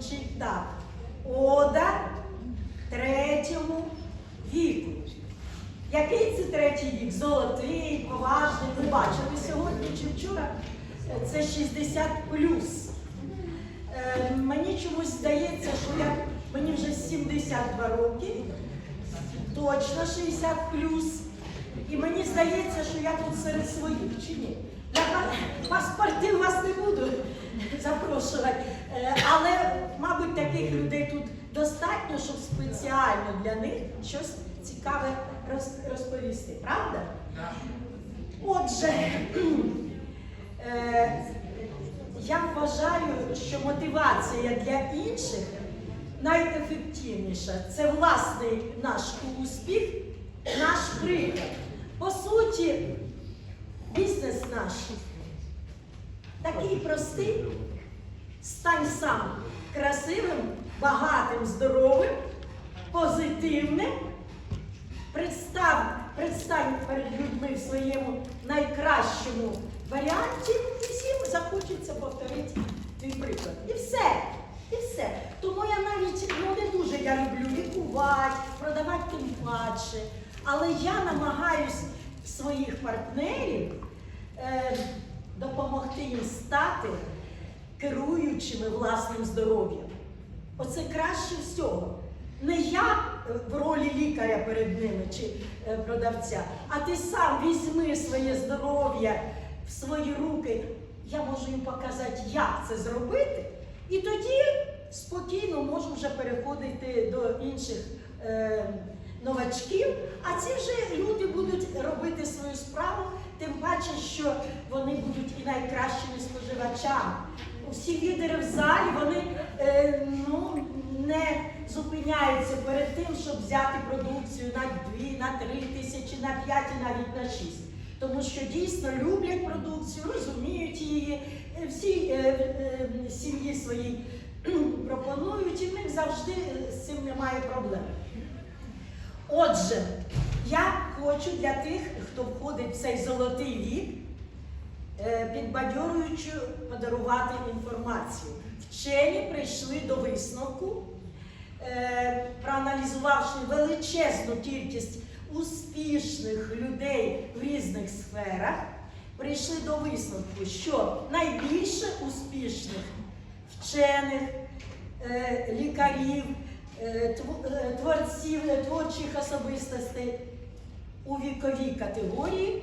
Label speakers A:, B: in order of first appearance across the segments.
A: звучить так. Ода третьому віку. Який це третій вік? Золотий, поважний. Ви бачили сьогодні чи вчора? Це 60 плюс. Е, мені чомусь здається, що я, мені вже 72 роки, точно 60 плюс. І мені здається, що я тут серед своїх чи ні. Я па- паспорти вас не буду запрошувати. Е, Але, мабуть, таких людей тут достатньо, щоб спеціально для них щось цікаве роз- розповісти, правда? Отже, е, я вважаю, що мотивація для інших найефективніша це власний наш успіх, наш приклад. По суті, бізнес наш такий простий. Стань сам красивим, багатим, здоровим, позитивним. Представ, представ перед людьми в своєму найкращому варіанті, і всім захочеться повторити твій приклад. І все. І все. Тому я навіть ну, не дуже я люблю лікувати, продавати тим паче. Але я намагаюсь своїх партнерів е, допомогти їм стати керуючими власним здоров'ям. Оце краще всього. Не я е, в ролі лікаря перед ними чи е, продавця, а ти сам візьми своє здоров'я в свої руки. Я можу їм показати, як це зробити, і тоді спокійно можу вже переходити до інших новачків. А ці вже люди будуть робити свою справу, тим паче, що вони будуть і найкращими споживачами. Усі лідери в залі вони е, ну, не зупиняються перед тим, щоб взяти продукцію на 2, на 3 тисячі, на 5 і навіть на 6. Тому що дійсно люблять продукцію, розуміють її, е, всі е, е, сім'ї своїй пропонують, і в них завжди е, з цим немає проблем. Отже, я хочу для тих, хто входить в цей золотий вік, е, підбадьорюючи подарувати інформацію. Вчені прийшли до висновку, е, проаналізувавши величезну кількість успішних людей в різних сферах, прийшли до висновку, що найбільше успішних вчених, е, лікарів, творців, е, творчих особистостей у віковій категорії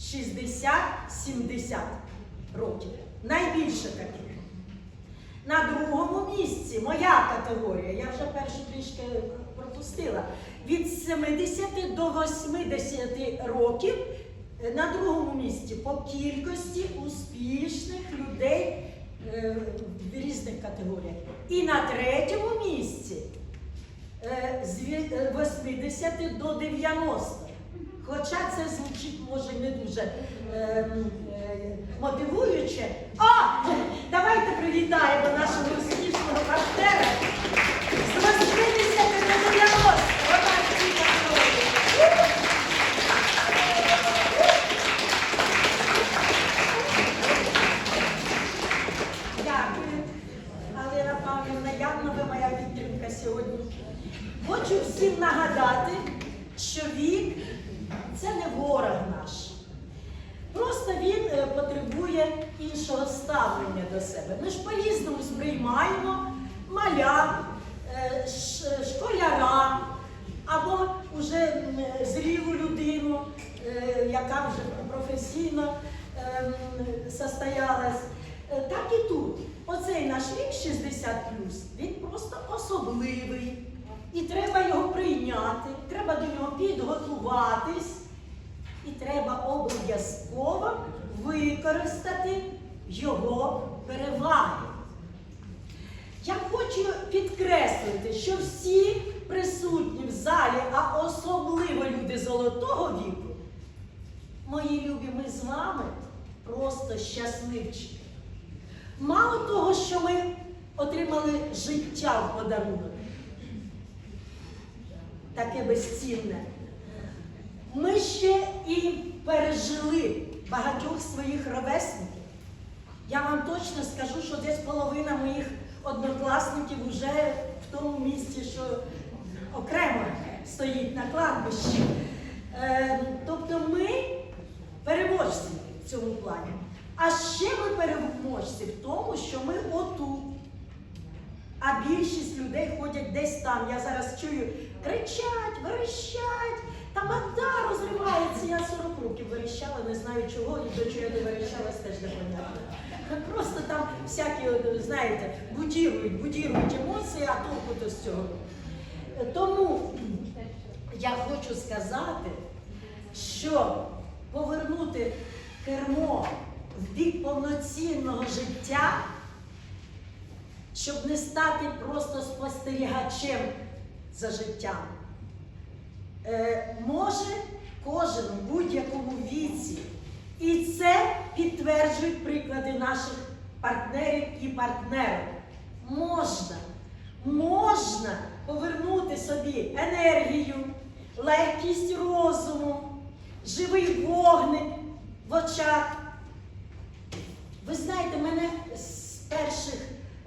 A: 60-70 років. Найбільше таких. На другому місці моя категорія, я вже першу трішки пропустила, від 70 до 80 років е, на другому місці по кількості успішних людей е, в різних категоріях. І на третьому місці е, з ві- е, 80 до 90. Хоча це звучить може не дуже е, е, мотивуюче. А! Давайте привітаємо нашого успішного партнера з 80 до 90. Отак всі категорії. Дякую. Галина Павлівна, явно ви моя підтримка сьогодні. Хочу всім нагадати, що вік це не ворог наш. Просто він е, потребує іншого ставлення до себе. Ми ж по-різному сприймаємо маля, е, школяра або вже зрілу людину, е, яка вже професійно ем, состоялась. Так і тут. Оцей наш вік 60 він просто особливий. І треба його прийняти, треба до нього підготуватись. І треба обов'язково використати його переваги. Я хочу підкреслити, що всі присутні в залі, а особливо люди золотого віку, мої любі, ми з вами просто щасливчики. Мало того, що ми отримали життя в подарунок, таке безцінне. Ми ще і пережили багатьох своїх ровесників. Я вам точно скажу, що десь половина моїх однокласників вже в тому місці, що окремо стоїть на кладбищі. Е, тобто ми переможці в цьому плані. А ще ми переможці в тому, що ми отут. А більшість людей ходять десь там. Я зараз чую, кричать, верещать, тамада розривається. Я 40 років верещала, не знаю чого, і до чого я не верещалась, теж непонятно. Просто там всякі, знаєте, будірують, будірують емоції, а толку то з цього. Тому я хочу сказати, що повернути кермо в бік повноцінного життя щоб не стати просто спостерігачем за життям. Е, може кожен у будь-якому віці. І це підтверджують приклади наших партнерів і партнерів. Можна, можна повернути собі енергію, легкість розуму, живий вогник в очах. Ви знаєте, мене з перших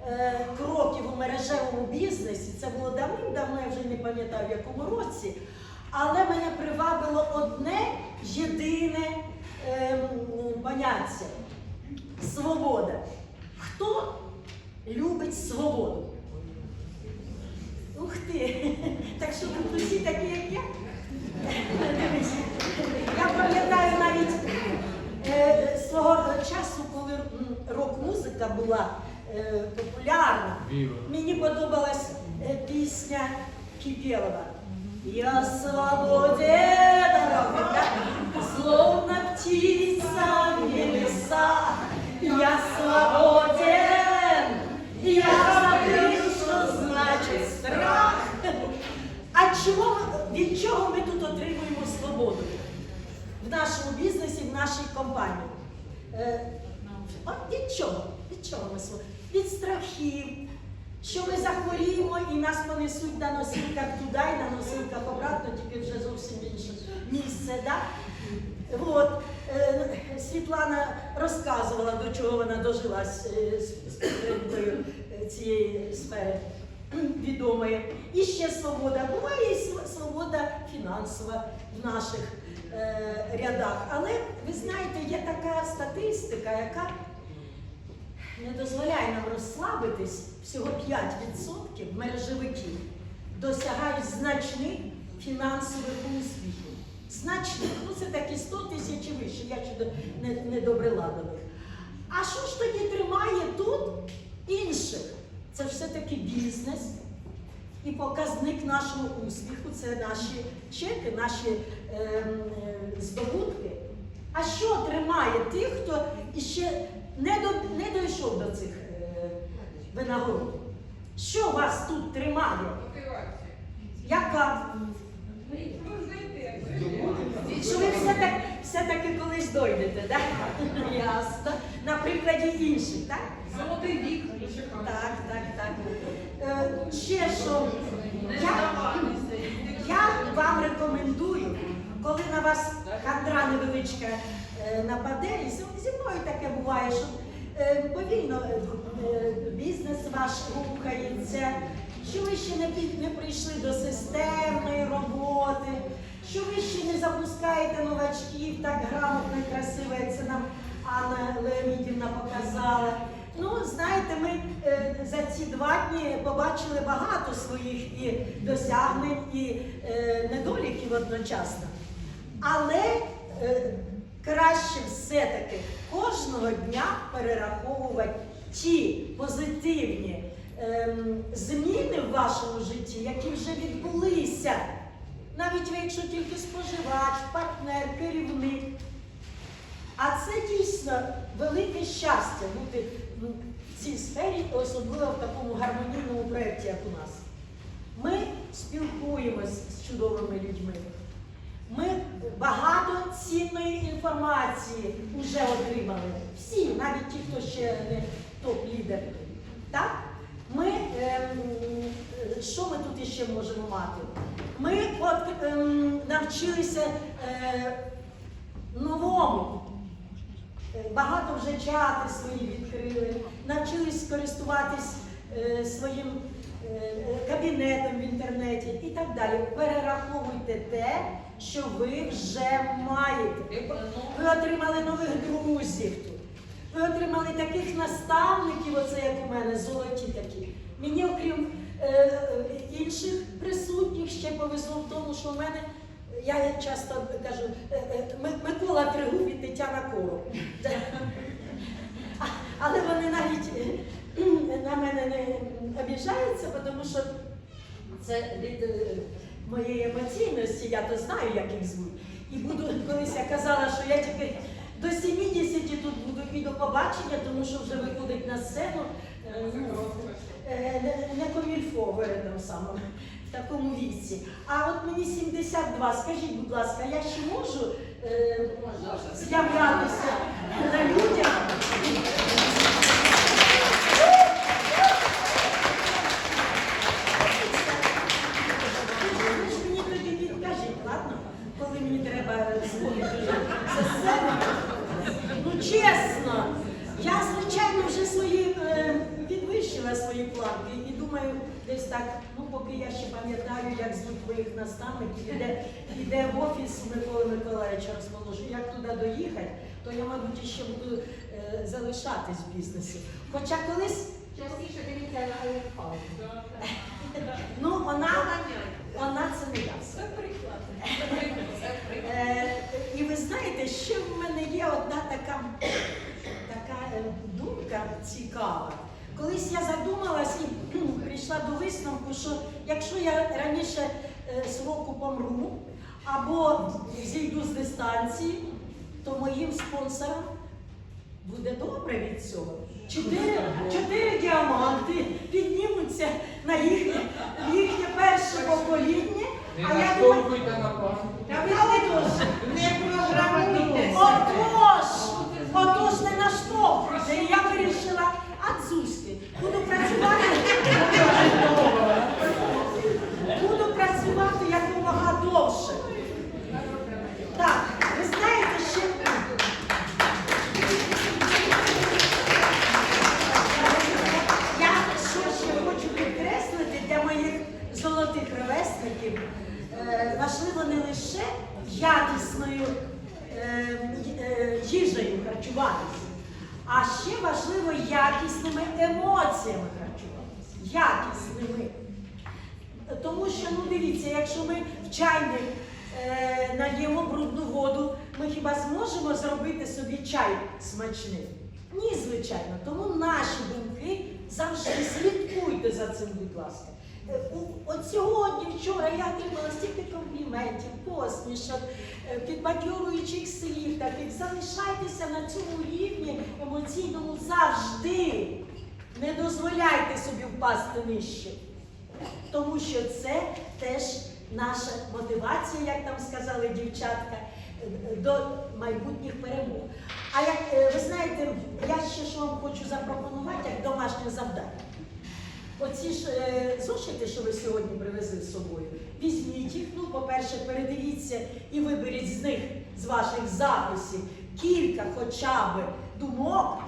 A: е, кроків у мережевому бізнесі, це було давним-давно, я вже не пам'ятаю в якому році, але мене привабило одне єдине е, поняття свобода. Хто любить свободу? Ух ти! Так що тут усі такі, як я. Я пам'ятаю навіть е, свого часу, коли рок-музика була е, популярна, мені подобалась е, пісня Кипелова. Я свободен, словно птица в небесах. Я свободен, я забыл, що значить страх. А чого, від чого ми тут отримуємо свободу? В нашому бізнесі, в нашій компанії. От від чого? Від чого ми свободу? Від страхів, що ми захворіємо і нас понесуть на носилках туди і на носилках обратно, тільки вже зовсім інше місце. Да? От, е, Світлана розказувала, до чого вона дожилась е, з підтримкою е, цієї сфери відомої. І ще свобода. Буває і свобода фінансова в наших рядах. Але ви знаєте, є така статистика, яка не дозволяє нам розслабитись. Всього 5% мережевиків досягають значних фінансових успіхів. Значних, ну це такі 100 тисяч і вище, я ще не, не добрела до них. А що ж тоді тримає тут інших? Це все-таки бізнес. І показник нашого успіху це наші чеки, наші ем, е, здобутки. А що тримає тих, хто іще не, до, не дійшов до цих е, винагород? Що вас тут тримає? Яка? Що ви все-таки все-таки колись дойдете, так? Ясно. На прикладі інших, так?
B: Золотий вік.
A: Так, так, так. Е, ще що? Я, я вам рекомендую, коли на вас хандра невеличка нападе, і зі- мною таке буває, що е, повільно е, е, бізнес ваш рухається, що ви ще не, прийшли до системної роботи, що ви ще не запускаєте новачків так грамотно і красиво, як це нам Анна Леонідівна показала. Ну, знаєте, ми е, за ці два дні побачили багато своїх і досягнень, і е, недоліків одночасно. Але е, краще все-таки кожного дня перераховувати ті позитивні ем, зміни в вашому житті, які вже відбулися. Навіть якщо тільки споживач, партнер, керівник. А це дійсно велике щастя бути в цій сфері, особливо в такому гармонійному проєкті, як у нас. Ми спілкуємось з чудовими людьми. Ми багато цінної інформації вже отримали. Всі, навіть ті, хто ще не топ-лідер. Так? Ми, е, що ми тут іще можемо мати? Ми от, ем, навчилися е, новому. Е, Багато вже чати свої відкрили, навчились користуватись е, своїм е, кабінетом в інтернеті і так далі. Перераховуйте те, що ви вже маєте. Ви отримали нових друзів тут. Ви отримали таких наставників, оце як у мене, золоті такі. Мені, окрім е, е, інших присутніх, ще повезло в тому, що в мене, я часто кажу, е, е, Микола Тригуб і Тетяна Короб. Але вони навіть на мене не обіжаються, тому що це від е, моєї емоційності, я то знаю, як їх звуть. І буду, колись я казала, що я тільки до 70 тут буду і до побачення, тому що вже виходить на сцену е, ну, е, не, не комільфо в самому, в такому віці. А от мені 72, скажіть, будь ласка, я ще можу з'являтися на людях? Ви ж мені тоді підкажіть, ладно? Коли мені треба змовити за сцену. Ну чесно, я звичайно вже свої е, підвищила свої планки і думаю, десь так, ну поки я ще пам'ятаю, як звуть іде, іде в офіс Миколи Миколаївича розположу, як туди доїхати, то я, мабуть, ще буду е, залишатись в бізнесі. Хоча колись,
C: Частіше дивіться на
A: ну вона, вона це не я.
C: Це приклад.
A: Е, і ви знаєте, ще в мене є одна така, така е, думка цікава. Колись я задумалась і прийшла до висновку, що якщо я раніше е, свого помру або зійду з дистанції, то моїм спонсорам буде добре від цього. Чотири, чотири діаманти піднімуться на їхнє, їхнє перше покоління.
B: Не
A: А я думаю,
B: наштовхуйте на планку.
A: та ви отож,
C: Не програмуйте.
A: отож, отож не наштовхуйте. Я вирішила, а дзузьки, буду працювати, буду працювати якомога довше. Так, ви знаєте, ще я що ще хочу підкреслити для моїх золотих ровесників, е, важливо не лише якісною е, е, їжею харчуватися, а ще важливо якісними емоціями харчуватися. Якісними. Тому що, ну дивіться, якщо ми в чайник е, нальємо брудну воду, ми хіба зможемо зробити собі чай смачним? Ні, звичайно. Тому наші думки завжди слідкуйте за цим, будь ласка. От сьогодні, вчора я отримала стільки компліментів, посмішок, е, підбадьорюючих слів таких. Залишайтеся на цьому рівні емоційному завжди. Не дозволяйте собі впасти нижче. Тому що це теж наша мотивація, як там сказали дівчатка, е, до майбутніх перемог. А як е, ви знаєте, я ще що вам хочу запропонувати як домашнє завдання. Оці ж е, зошити, що ви сьогодні привезли з собою, візьміть їх. Ну, по-перше, передивіться і виберіть з них, з ваших записів, кілька хоча б думок,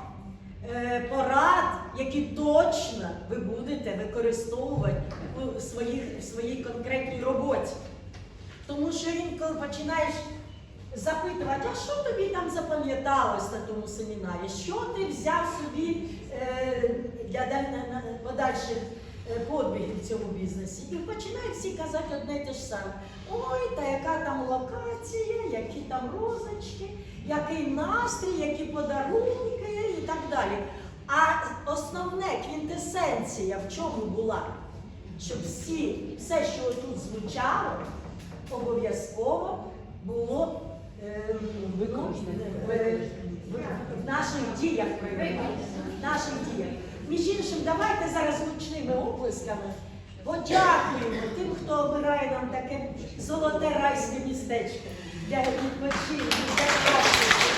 A: е, порад, які точно ви будете використовувати у своїх, в своїй конкретній роботі. Тому що інколи починаєш запитувати, а що тобі там запам'яталось на тому семінарі? Що ти взяв собі е, для подальших е, подвигів в цьому бізнесі? І починають всі казати одне те ж саме. Ой, та яка там локація, які там розочки, який настрій, які подарунки і так далі. А основне квінтесенція в чому була? Щоб всі, все, що тут звучало, обов'язково було е, ну, в, в, в наших діях. В наших діях. Між іншим, давайте зараз гучними оплесками подякуємо тим, хто обирає нам таке золоте райське містечко для відпочинку. для практики.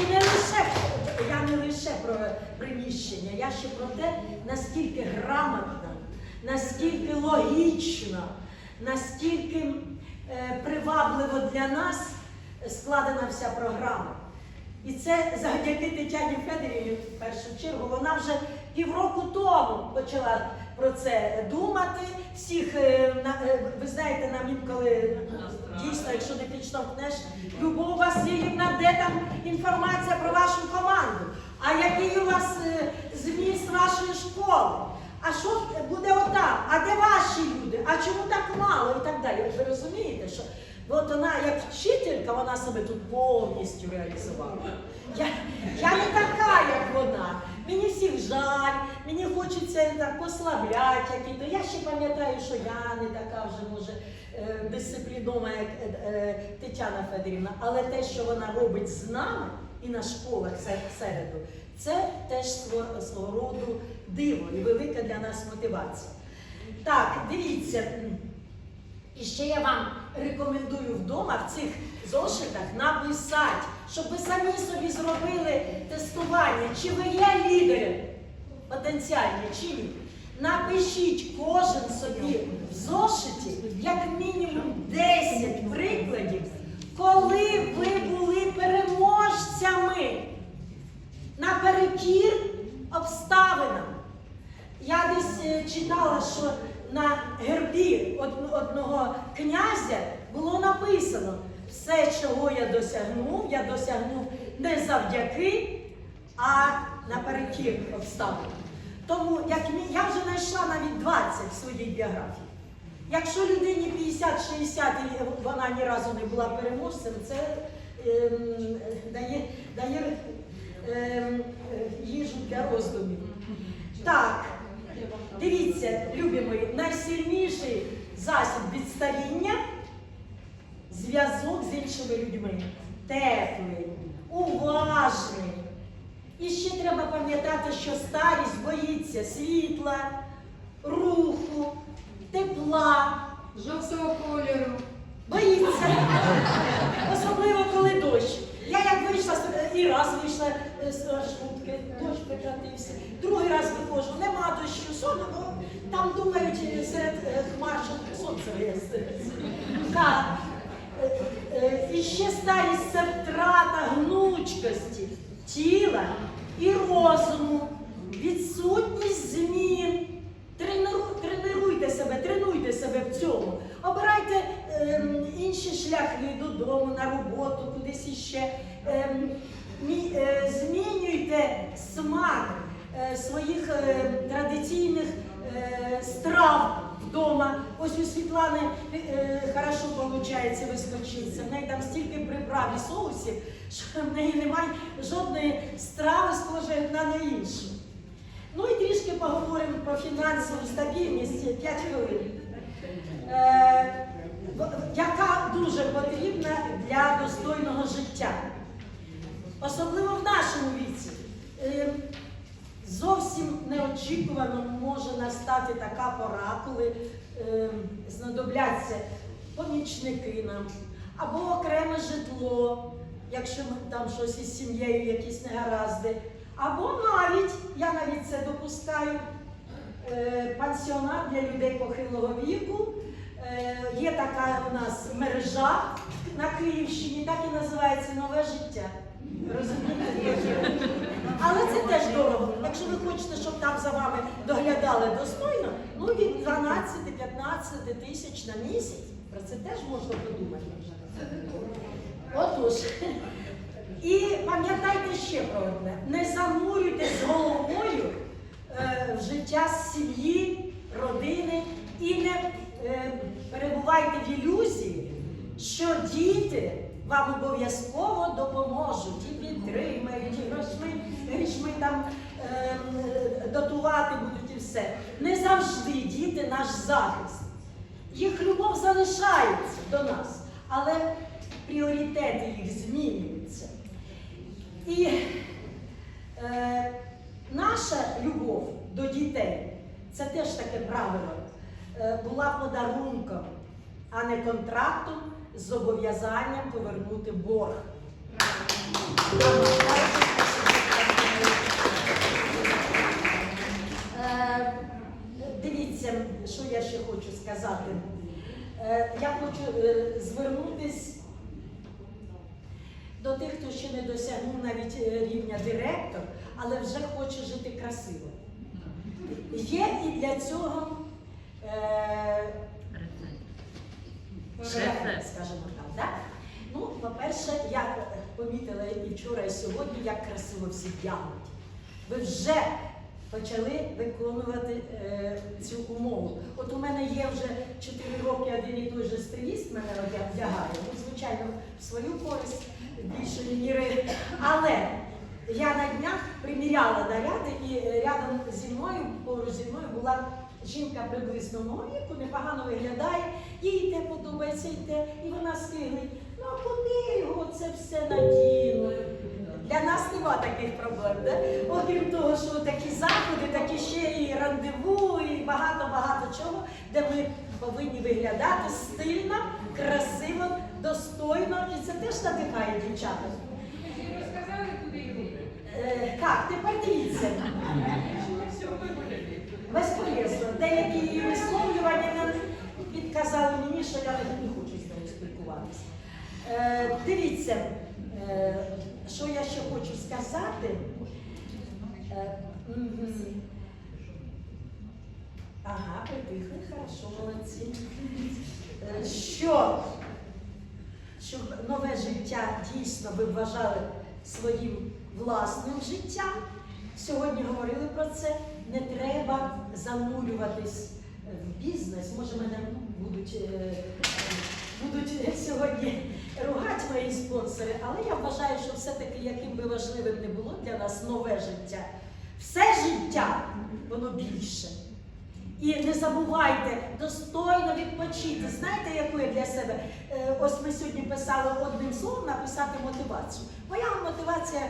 A: І не лише я не лише про приміщення, наскільки логічно, настільки е, привабливо для нас складена вся програма. І це завдяки Тетяні Федорівні, в першу чергу, вона вже півроку тому почала про це думати. Всіх, е, на- е, ви знаєте, нам інколи дійсно, якщо не підштовхнеш, Любов Васильівна, де там інформація про вашу команду? А який у вас зміст вашої школи? А що буде отам? А де ваші люди? А чому так мало? І так далі. Ви розумієте, що от вона як вчителька, вона себе тут повністю реалізувала. Я, я не така, як вона. Мені всіх жаль, мені хочеться так послабляти які-то. Я ще пам'ятаю, що я не така вже може е, дисциплінована, як е, е, Тетяна Федорівна, але те, що вона робить з нами і на школах середу, це теж свого роду диво і велика для нас мотивація. Так, дивіться. І ще я вам рекомендую вдома в цих зошитах написати, щоб ви самі собі зробили тестування, чи ви є лідером потенціальні, чи ні. Напишіть кожен собі в зошиті як мінімум 10 прикладів, коли ви були переможцями наперекір обставинам. Я десь е, читала, що на гербі одного князя було написано: все, чого я досягнув, я досягнув не завдяки, а наперекір обставин. Тому як я вже знайшла навіть 20 в своїй біографії. Якщо людині 50-60 і вона ні разу не була переможцем, це ем, дає, дає е, їжу для роздумів. Так, дивіться, любі мої, найсильніший засіб від старіння зв'язок з іншими людьми. Теплий, уважний. І ще треба пам'ятати, що старість боїться світла, руху, тепла,
C: Жовтого кольору.
A: боїться. Особливо коли дощ. Я як вийшла і раз вийшла е, з дощ прекратився. Другий раз виходжу, нема дощу, сон, ну, там думають серед е, хмар, що сонце. Так. Е, І ще старість це втрата гнучкості тіла і розуму, відсутність змін. Тренуйте себе, тренуйте себе в цьому. Обирайте ем, інші шляхи додому, на роботу, кудись іще. Ем, змінюйте смак е, своїх е, традиційних е, страв вдома. Ось у Світлани е, е, хорошо виходить вискочиться. В неї там стільки приправ і соусів, що в неї немає жодної страви, схожої на не іншу. Ну і трішки поговоримо про фінансову стабільність 5 хвилин, е, яка дуже потрібна для достойного життя. Особливо в нашому віці. Е, Зовсім неочікувано може настати така пора, коли е, знадобляться помічники нам або окреме житло, якщо там щось із сім'єю, якісь негаразди, або навіть, я навіть це допускаю, е, пансіонат для людей похилого віку. Є така у нас мережа на Київщині, так і називається нове життя. Але це теж дорого. Якщо ви хочете, щоб там за вами доглядали достойно, ну від 12-15 тисяч на місяць. Про це теж можна подумати. Отож. І пам'ятайте ще про одне: не занурюйтесь головою е, в життя сім'ї, родини і не е, перебувайте в ілюзії, що діти вам обов'язково допоможуть і підтримають, і грошми, грішми там е, дотувати будуть і все. Не завжди діти наш захист. Їх любов залишається до нас, але пріоритети їх змінюються. І е, наша любов до дітей це теж таке правило, е, була подарунком, а не контрактом з зобов'язанням повернути борг. Е, Дивіться, що я ще хочу сказати. Е, Я хочу е, звернутись до тих, хто ще не досягнув навіть рівня директор, але вже хоче жити красиво. Є і для цього е, Рецепт, скажімо так. Да? Ну, по-перше, я помітила і вчора, і сьогодні, як красиво всі вдягнуть. Ви вже почали виконувати е, цю умову. От у мене є вже 4 роки один і той же стиліст мене вдягає. Ну, звичайно, в свою користь більшої міри. Але я на днях приміряла наряди, і е, рядом зі мною, поруч зі мною була жінка приблизно мого віку, непогано виглядає, їй те подобається, і те, і вона скиглить. Ну а куди його це все надіну? Для нас нема таких проблем. Да? Окрім того, що такі заходи, такі ще і рандеву, і багато-багато чого, де ми повинні виглядати стильно, красиво, достойно, і це теж надихає дівчата.
C: Ви розказали, куди йти?
A: Е, так, тепер дивіться. Безполезно. Деякі її висловлювання підказали мені, що я не хочу з нею спілкуватися. Е, дивіться, е, що я ще хочу сказати. Е. Ага, притихли, хорошо, молодці. Е, Що, щоб нове життя дійсно ви вважали своїм власним життям. Сьогодні говорили про це. Не треба занурюватись в бізнес. Може, мене будуть, е, будуть сьогодні ругати мої спонсори, але я вважаю, що все-таки, яким би важливим не було для нас нове життя, все життя воно більше. І не забувайте достойно відпочити. Знаєте, яку я для себе? Е, ось ми сьогодні писали одним словом написати мотивацію. Моя мотивація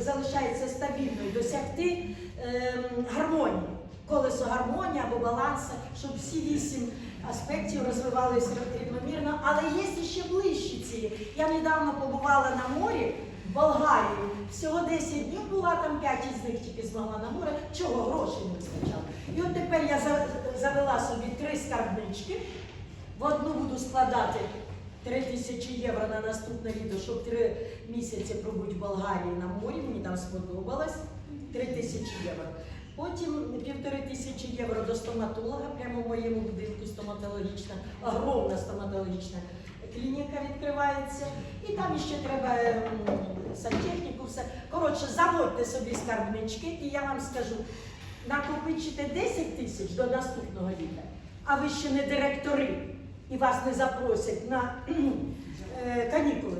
A: залишається стабільною досягти е, гармонії, колесо гармонії або балансу, щоб всі вісім аспектів розвивалися рівномірно. Але є ще ближчі цілі. Я недавно побувала на морі. в Болгарії всього 10 днів була там 5 із них тільки змогла на море. Чого грошей не вистачало? І от тепер я завела собі три скарбнички. В одну буду складати 3 тисячі євро на наступне відео, щоб три місяці пробути в Болгарії на морі. Мені там сподобалось. 3 тисячі євро. Потім півтори тисячі євро до стоматолога, прямо в моєму будинку стоматологічна, огромна стоматологічна клініка відкривається. І там ще треба сантехніку, все. Коротше, заводьте собі скарбнички, і я вам скажу, накопичите 10 тисяч до наступного літа, а ви ще не директори, і вас не запросять на е, канікули.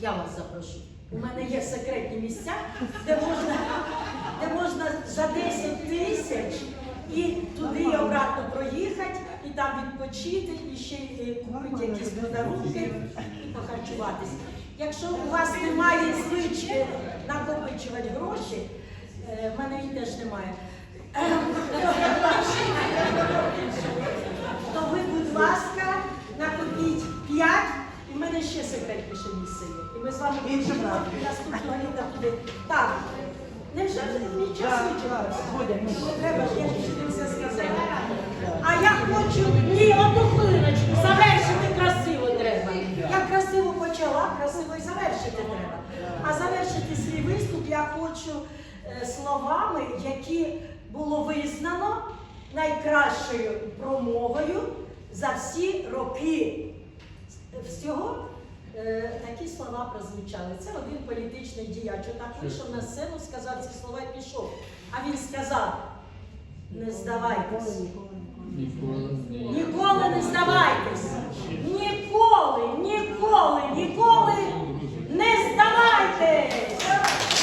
A: Я вас запрошу. У мене є секретні місця, де можна, де можна за 10 тисяч і туди і обратно проїхати, і там відпочити, і ще й купити якісь подарунки і похарчуватись. Якщо у вас немає звички накопичувати гроші, е, в мене її теж немає. То ви, будь ласка, накопіть 5, і в мене ще секретніше місце є. І ми з вами будемо наступного літа туди. Так. Невже нічого свідчити? Ну, Треба я все. А я хочу, ні, одну хвилиночку, завершити красиво треба. Я красиво почала, красиво і завершити треба. А завершити свій виступ я хочу е, словами, які було визнано найкращою промовою за всі роки. Всього е, такі слова прозвучали. Це один політичний діяч. Так вийшов на сцену, сказав ці слова і пішов. А він сказав: не здавайтесь.
D: Ніколи,
A: ніколи не здавайтесь. Ніколи, ніколи, ніколи не здавайтесь.